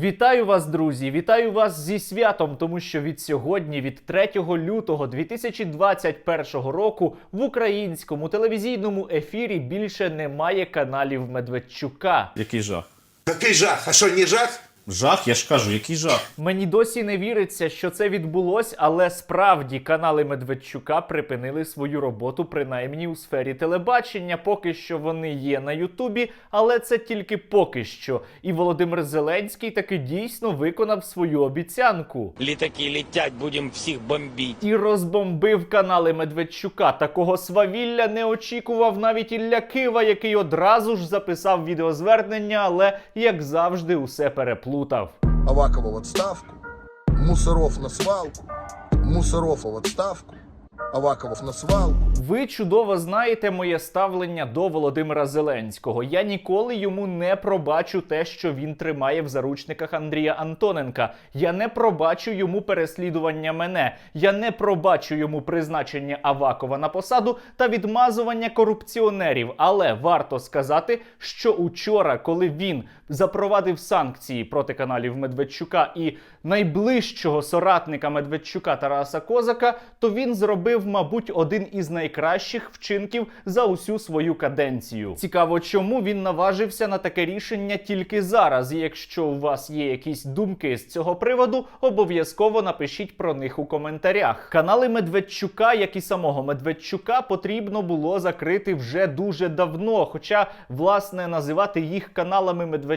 Вітаю вас, друзі! Вітаю вас зі святом, тому що від сьогодні, від 3 лютого 2021 року, в українському телевізійному ефірі більше немає каналів Медведчука. Який жах? Який жах? А що не жах? Жах, я ж кажу, який жах. Мені досі не віриться, що це відбулось, але справді канали Медведчука припинили свою роботу, принаймні у сфері телебачення. Поки що вони є на Ютубі, але це тільки поки що. І Володимир Зеленський таки дійсно виконав свою обіцянку. Літаки летять, будемо всіх бомбити. І розбомбив канали Медведчука. Такого свавілля не очікував навіть Ілля Кива, який одразу ж записав відеозвернення, але як завжди, усе переплутав. Авакова в отставку, Мусоров на свалку, Мусоров в отставку, Аваков на свалку. Ви чудово знаєте моє ставлення до Володимира Зеленського. Я ніколи йому не пробачу те, що він тримає в заручниках Андрія Антоненка. Я не пробачу йому переслідування мене. Я не пробачу йому призначення Авакова на посаду та відмазування корупціонерів. Але варто сказати, що учора, коли він запровадив санкції проти каналів Медведчука і найближчого соратника Медведчука Тараса Козака, то він зробив, мабуть, один із найкращих вчинків за усю свою каденцію. Цікаво, чому він наважився на таке рішення тільки зараз. Якщо у вас є якісь думки з цього приводу, обов'язково напишіть про них у коментарях. Канали Медведчука, як і самого Медведчука, потрібно було закрити вже дуже давно. Хоча, власне, називати їх каналами Медведчука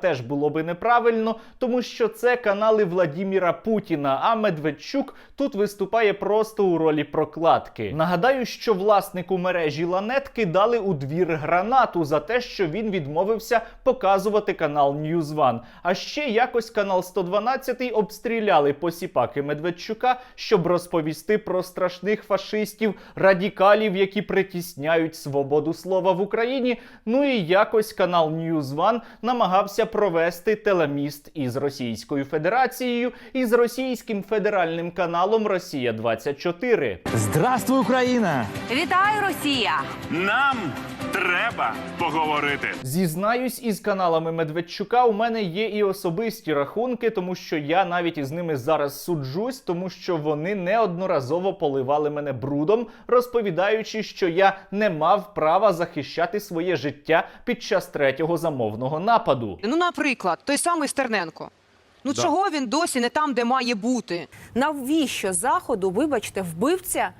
теж було би неправильно, тому що це канали Владіміра Путіна. А Медведчук тут виступає просто у ролі прокладки. Нагадаю, що власнику мережі Ланет кидали у двір гранату за те, що він відмовився показувати канал News One. А ще якось канал 112 обстріляли посіпаки Медведчука, щоб розповісти про страшних фашистів, радикалів, які притісняють свободу слова в Україні. Ну і якось канал News One намагався провести телеміст із Російською Федерацією і з російським федеральним каналом Росія 24 Здравствуй, Україна! Вітаю, Росія! Нам треба поговорити. Зізнаюсь, із каналами Медведчука у мене є і особисті рахунки, тому що я навіть із ними зараз суджусь, тому що вони неодноразово поливали мене брудом, розповідаючи, що я не мав права захищати своє життя під час третього замовного нападу. Ну, наприклад, той самий Стерненко. Ну чого він досі не там, де має бути? Навіщо заходу, вибачте, вбивця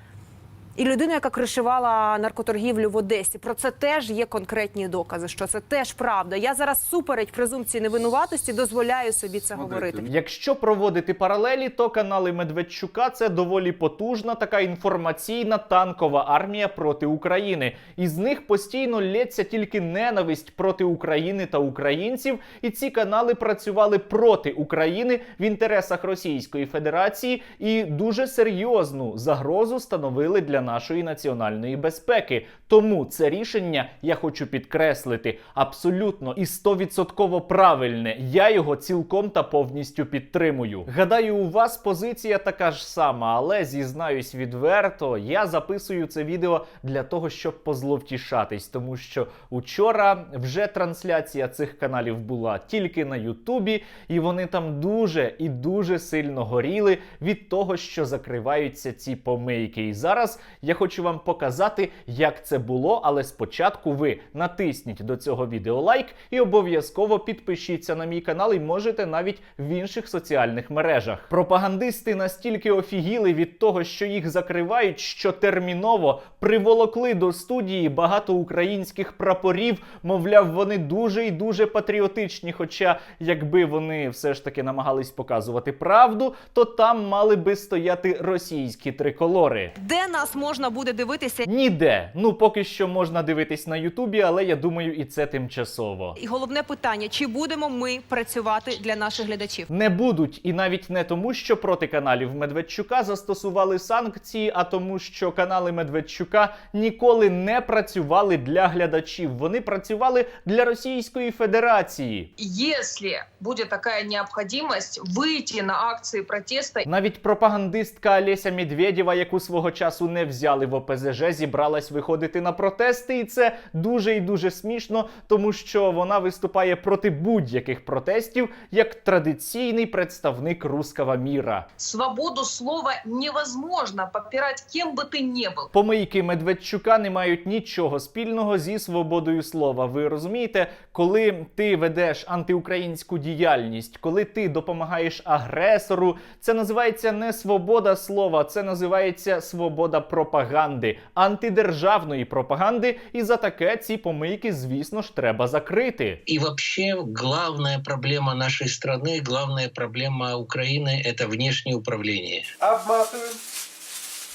і людина, яка кришувала наркоторгівлю в Одесі? Про це теж є конкретні докази. Що це теж правда. Я зараз супереч презумпції невинуватості дозволяю собі це говорити. Якщо проводити паралелі, то канали Медведчука це доволі потужна така інформаційна танкова армія проти України. Із них постійно лється тільки ненависть проти України та українців, і ці канали працювали проти України в інтересах Російської Федерації і дуже серйозну загрозу становили для нашої національної безпеки. Тому це рішення я хочу підкреслити абсолютно і стовідсотково правильне. Я його цілком та повністю підтримую. Гадаю, у вас позиція така ж сама, але зізнаюсь відверто, я записую це відео для того, щоб позловтішатись, тому що учора вже трансляція цих каналів була тільки на Ютубі, і вони там дуже і дуже сильно горіли від того, що закриваються ці помийки. І зараз я хочу вам показати, як це було, але спочатку ви натисніть до цього відео лайк і обов'язково підпишіться на мій канал і можете навіть в інших соціальних мережах. Пропагандисти настільки офігіли від того, що їх закривають, що терміново приволокли до студії багато українських прапорів. Мовляв, вони дуже і дуже патріотичні. Хоча, якби вони все ж таки намагались показувати правду, то там мали би стояти російські триколори. Де нас можна буде дивитися? Ніде. Ну поки що можна дивитись на Ютубі, але я думаю, і це тимчасово. І головне питання: чи будемо ми працювати для наших глядачів? Не будуть, і навіть не тому, що проти каналів Медведчука застосували санкції, а тому, що канали Медведчука ніколи не працювали для глядачів. Вони працювали для Російської Федерації. если будет такая необходимость выйти на акции протеста Навіть пропагандистка Олеся Медведєва, яку свого часу не взяли в ОПЗЖ, зібралась виходити на протести, і це дуже і дуже смішно, тому що вона виступає проти будь-яких протестів як традиційний представник руского міра. Свободу слова невозможно попирать кем бы ты ни был. Помийки Медведчука не мають нічого спільного зі свободою слова. Ви розумієте, коли ти ведеш антиукраїнську діяльність, коли ти допомагаєш агресору, це називається не свобода слова, це називається свобода пропаганди, антидержавної пропаганди. І за таке ці помийки, звісно ж, треба закрити. И вообще главная проблема нашей страны, главная проблема Украины – это внешнее управление.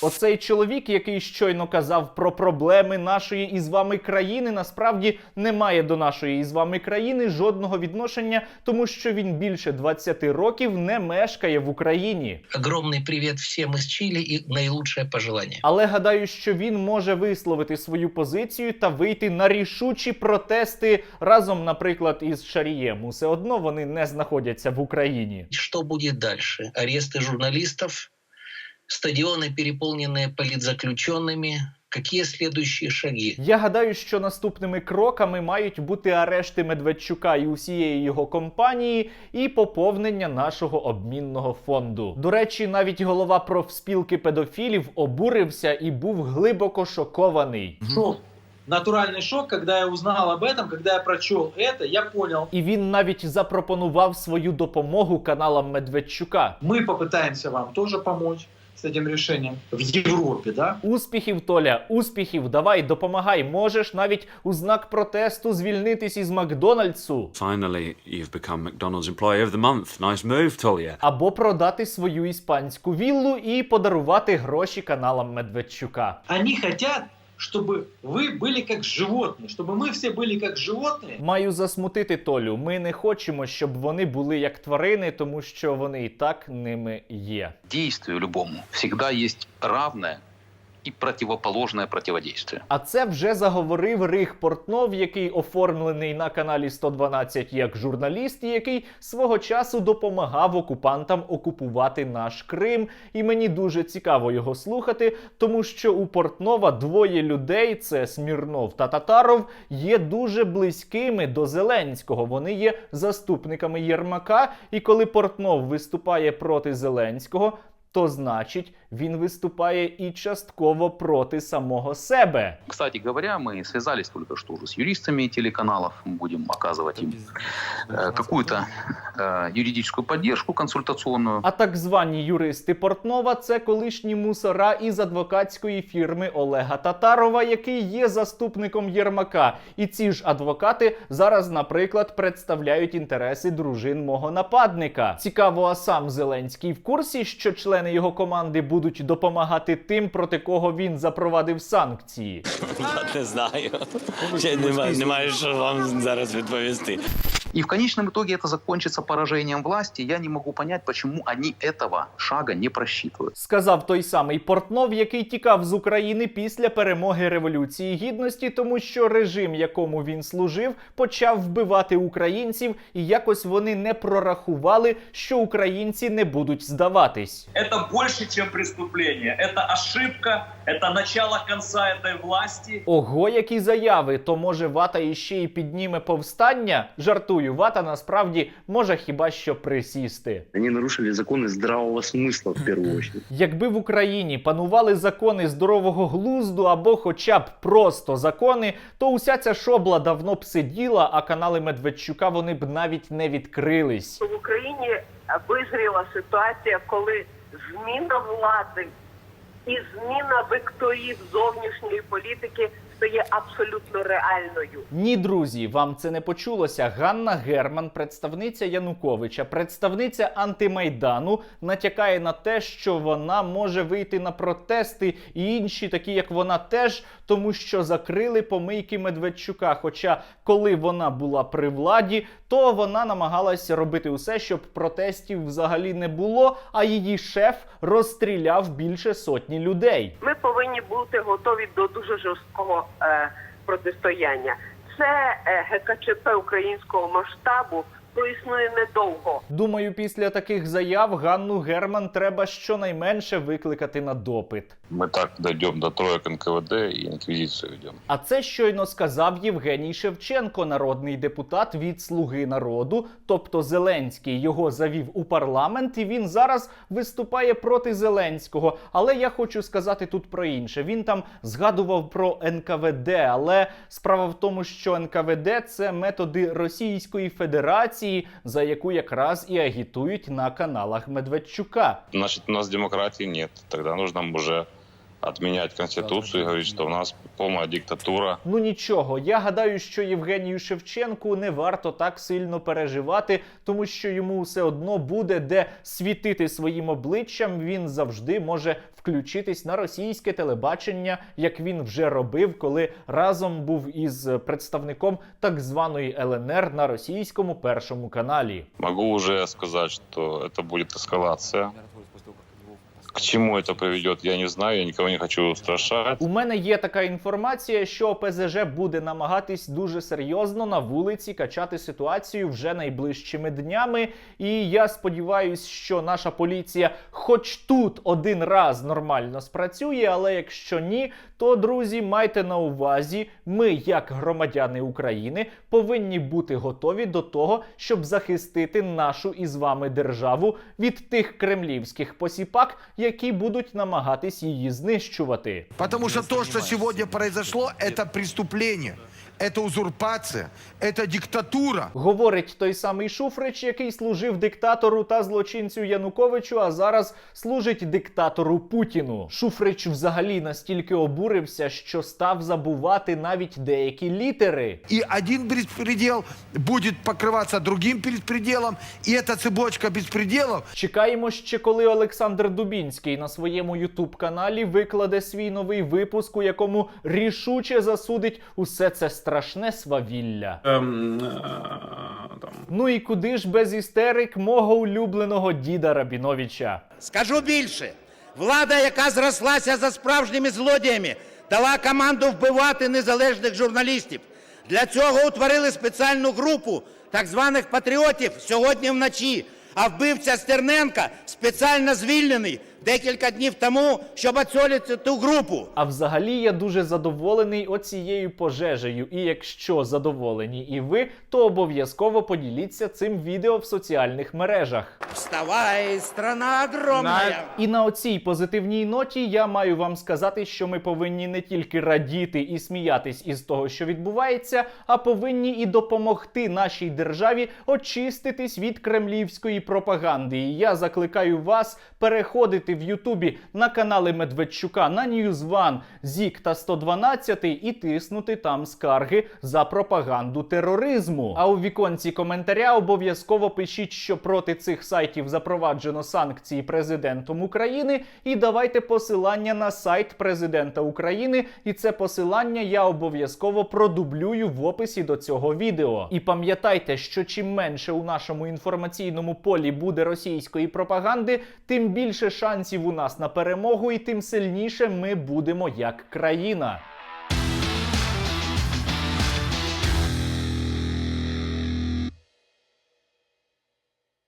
Оцей чоловік, який щойно казав про проблеми нашої із вами країни, насправді не має до нашої із вами країни жодного відношення, тому що він більше 20 років не мешкає в Україні. Огромный привет всем из Чили и наилучшее пожелание. Але гадаю, що він може висловити свою позицію та вийти на рішучі протести разом, наприклад, із Шарієм. Усе одно вони не знаходяться в Україні. Что будет дальше? Аресты журналистов, стадионы, переполненные политзаключенными. Какие следующие шаги? Я гадаю, що наступними кроками мають бути арешти Медведчука і усієї його компанії, і поповнення нашого обмінного фонду. До речі, навіть голова профспілки педофілів обурився і був глибоко шокований. Шок. Натуральный шок, когда я узнал об этом, когда я прочел это, я понял, І він навіть запропонував свою допомогу каналам Медведчука. мы попытаемся вам тоже помочь с этим решением в Європі. да? Успіхів, Толя, успіхів, давай, допомагай. Можеш навіть у знак протесту звільнитись із Макдональдсу. Finally, you've become McDonald's Employee of the Month. Nice move, Толя. Або продати свою іспанську віллу і подарувати гроші каналам Медведчука. Они хотят, чтобы вы были как животные, чтобы мы все были как животные. Маю засмутити Толю. Ми не хочемо, щоб вони були як тварини, тому що вони і так ними є. действию любому всегда есть равное и противоположное противодействие. А це вже заговорив Рих Портнов, який оформлений на каналі 112 як журналіст, і який свого часу допомагав окупантам окупувати наш Крим. І мені дуже цікаво його слухати, тому що у Портнова двоє людей: це Смірнов та Татаров, є дуже близькими до Зеленського. Вони є заступниками Єрмака. І коли Портнов виступає проти Зеленського То значить, він виступає і частково проти самого себе. Кстати говоря, мы связались только что уже с юристами телеканалов, мы будем оказывать им э, какую-то э, юридическую поддержку консультационную. А так звані юристи Портнова це колишні мусора із адвокатської фірми Олега Татарова, який є заступником Єрмака. І ці ж адвокати зараз, наприклад, представляють інтереси дружин мого нападника. Цікаво, а сам Зеленський в курсі, що члени його команди будуть допомагати тим, проти кого він запровадив санкції. Не знаю. Ще немає, немає що вам зараз відповісти. И в конечном итоге это закончится поражением власти. Я не могу понять, почему они этого шага не просчитывают. Сказав той самий Портнов, який тікав з України після перемоги Революції Гідності, тому що режим, якому він служив, почав вбивати українців, і якось вони не прорахували, що українці не будуть здаватись. Это больше, чем преступление. Это ошибка, это начало конца этой власти. Ого, які заяви! То може вата іще й підніме повстання? Жартую, вата насправді може хіба що присісти. Они нарушили законы здравого смысла в первую очередь. Якби в Україні панували закони здорового глузду або хоча б просто закони, то уся ця шобла давно б сиділа, а канали Медведчука вони б навіть не відкрились. В Україні визріла ситуація, коли зміна влади і зміна векторів зовнішньої політики стає абсолютно реальною. Ні, друзі, вам це не почулося. Ганна Герман, представниця Януковича, представниця антимайдану, натякає на те, що вона може вийти на протести і інші, такі як вона, теж, тому що закрили помийки Медведчука. Хоча, коли вона була при владі, то вона намагалася робити усе, щоб протестів взагалі не було. А її шеф розстріляв більше сотні людей. Ми повинні бути готові до дуже жорсткого е, протистояння. Це е, ГКЧП українського масштабу проіснує недовго. Думаю, після таких заяв Ганну Герман треба щонайменше викликати на допит. Мы так дойдем до троек НКВД и инквизицию ведем. А це щойно сказав Євгеній Шевченко, народний депутат від Слуги народу, тобто Зеленський його завів у парламент, і він зараз виступає проти Зеленського. Але я хочу сказати тут про інше. Він там згадував про НКВД, але справа в тому, що НКВД це методи Російської Федерації, за яку якраз і агітують на каналах Медведчука. Значить, у нас демократії немає, тоді потрібно уже отменять Конституцию и говорить, что у нас полная диктатура. Ну нічого, я гадаю, що Євгенію Шевченку не варто так сильно переживати, тому що йому все одно буде де світити своїм обличчям. Він завжди може включитись на російське телебачення, як він вже робив, коли разом був із представником так званої ЛНР на російському першому каналі. Могу уже сказать, что это будет эскалация. К чему это приведет, я не знаю, я никого не хочу устрашать. У мене є така інформація, що ОПЗЖ буде намагатись дуже серйозно на вулиці качати ситуацію вже найближчими днями. І я сподіваюся, що наша поліція, хоч тут один раз нормально спрацює, але якщо ні, то друзі, майте на увазі, ми, як громадяни України, повинні бути готові до того, щоб захистити нашу із вами державу від тих кремлівських посіпак, які будуть намагатись її знищувати. Тому що то, що сьогодні произошло, це преступление, это узурпация, это диктатура. Говорить той самий Шуфрич, який служив диктатору та злочинцю Януковичу, а зараз служить диктатору Путіну. Шуфрич взагалі настільки обурився, що став забувати навіть деякі літери. И один беспредел будет покрываться другим беспределом, и эта цепочка беспределов Чекаємо ще, коли Олександр Дубінський на своєму ютуб каналі викладе свій новий випуск, у якому рішуче засудить усе це страшне свавілля. Ем, е, там. Ну і куди ж без істерик мого улюбленого діда Рабіновича? Скажу більше. Влада, яка зрослася за справжніми злодіями, дала команду вбивати незалежних журналістів. Для цього утворили спеціальну групу так званих патріотів сьогодні вночі. А вбивця Стерненка спеціально звільнений декілька днів тому, щоб оцолити ту групу. А взагалі я дуже задоволений оцією пожежею. І якщо задоволені і ви, то обов'язково поділіться цим відео в соціальних мережах. Вставай, страна огромная! І на оцій позитивній ноті я маю вам сказати, що ми повинні не тільки радіти і сміятись із того, що відбувається, а повинні і допомогти нашій державі очиститись від кремлівської пропаганди. І я закликаю вас переходити в Ютубі на канали Медведчука, на Ньюзван, Зік та 112 і тиснути там скарги за пропаганду тероризму. А у віконці коментаря обов'язково пишіть, що проти цих сайтів запроваджено санкції президентом України. І давайте посилання на сайт президента України. І це посилання я обов'язково продублюю в описі до цього відео. І пам'ятайте, що чим менше у нашому інформаційному полі буде російської пропаганди, тим більше шансів у нас на перемогу, і тим сильніше ми будемо як країна.